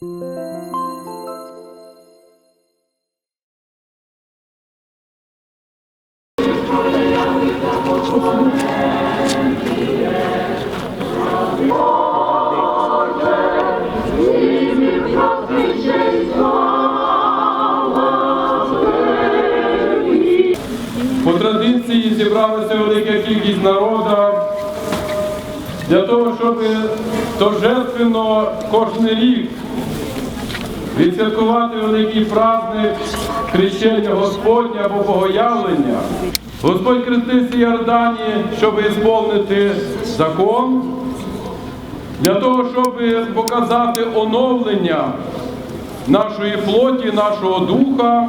По традиції зібралася велика кількість народу для того, щоб торжественно кожен рік відсвяткувати великий праздник хрещення Господня або Богоявлення. Господь хрестився в Йордані, щоб ісполнити закон, для того, щоб показати оновлення нашої плоті, нашого духа.